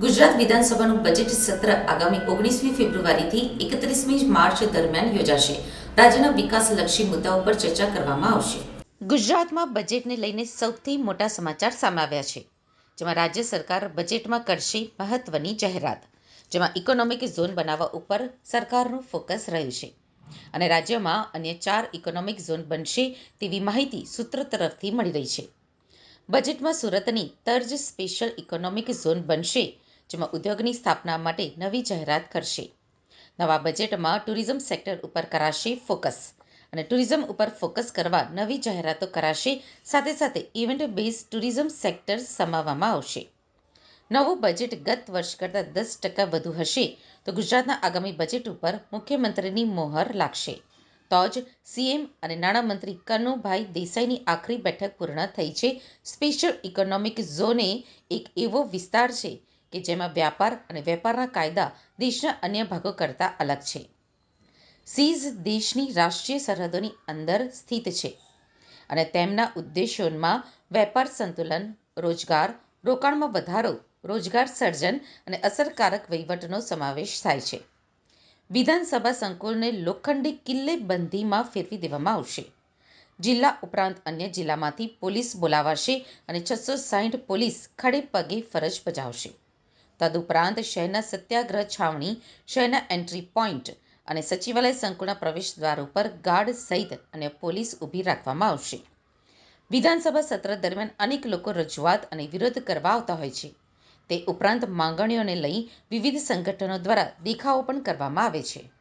ગુજરાત વિધાનસભાનું બજેટ સત્ર આગામી ઓગણીસમી ફેબ્રુઆરીથી એકત્રીસમી માર્ચ દરમિયાન યોજાશે. રાજ્યના વિકાસલક્ષી મુદ્દાઓ પર ચર્ચા કરવામાં આવશે. ગુજરાતમાં બજેટને લઈને સૌથી મોટા સમાચાર સામે આવ્યા છે. જેમાં રાજ્ય સરકાર બજેટમાં કરશે મહત્વની જાહેરાત. જેમાં ઇકોનોમિક ઝોન બનાવવા ઉપર સરકારનું ફોકસ રહ્યું છે. અને રાજ્યમાં અન્ય ચાર ઇકોનોમિક ઝોન બનશે તેવી માહિતી સૂત્રો તરફથી મળી રહી છે. બજેટમાં સુરતની તર્જ સ્પેશિયલ ઇકોનોમિક ઝોન બનશે જેમાં ઉદ્યોગની સ્થાપના માટે નવી જાહેરાત કરશે. નવા બજેટમાં ટુરિઝમ સેક્ટર ઉપર કરાશે ફોકસ અને ટુરિઝમ ઉપર ફોકસ કરવા નવી જાહેરાતો કરાશે. સાથે સાથે ઇવેન્ટ બેઝ ટુરિઝમ સેક્ટર સમાવવામાં આવશે. નવું બજેટ ગત વર્ષ કરતાં દસ ટકા વધુ હશે. તો ગુજરાતના આગામી બજેટ ઉપર મુખ્યમંત્રીની મોહર લાગશે. તો જ સીએમ અને નાણામંત્રી કનુભાઈ દેસાઈની આખરી બેઠક પૂર્ણ થઈ છે. સ્પેશિયલ ઇકોનોમિક ઝોને એક એવો વિસ્તાર છે કે જેમાં વ્યાપાર અને વેપારના કાયદા દેશના અન્ય ભાગો કરતાં અલગ છે. સીઝ દેશની રાષ્ટ્રીય સરહદોની અંદર સ્થિત છે અને તેમના ઉદ્દેશોમાં વેપાર સંતુલન, રોજગાર, રોકાણમાં વધારો, રોજગાર સર્જન અને અસરકારક વહીવટનો સમાવેશ થાય છે. વિધાનસભા સંકુલને લોખંડી કિલ્લેબંધીમાં ફેરવી દેવામાં આવશે. જિલ્લા ઉપરાંત અન્ય જિલ્લામાંથી પોલીસ બોલાવાશે અને છસો સાહીઠ પોલીસ ખડે પગે ફરજ બજાવશે. તદુપરાંત શહેરના સત્યાગ્રહ છાવણી, શહેરના એન્ટ્રી પોઈન્ટ અને સચિવાલય સંકુલના પ્રવેશદ્વાર ઉપર ગાર્ડ સહિત અને પોલીસ ઊભી રાખવામાં આવશે. વિધાનસભા સત્ર દરમિયાન અનેક લોકો રજૂઆત અને વિરોધ કરવા આવતા હોય છે. તે ઉપરાંત માંગણીઓને લઈ વિવિધ સંગઠનો દ્વારા દેખાવો પણ કરવામાં આવે છે.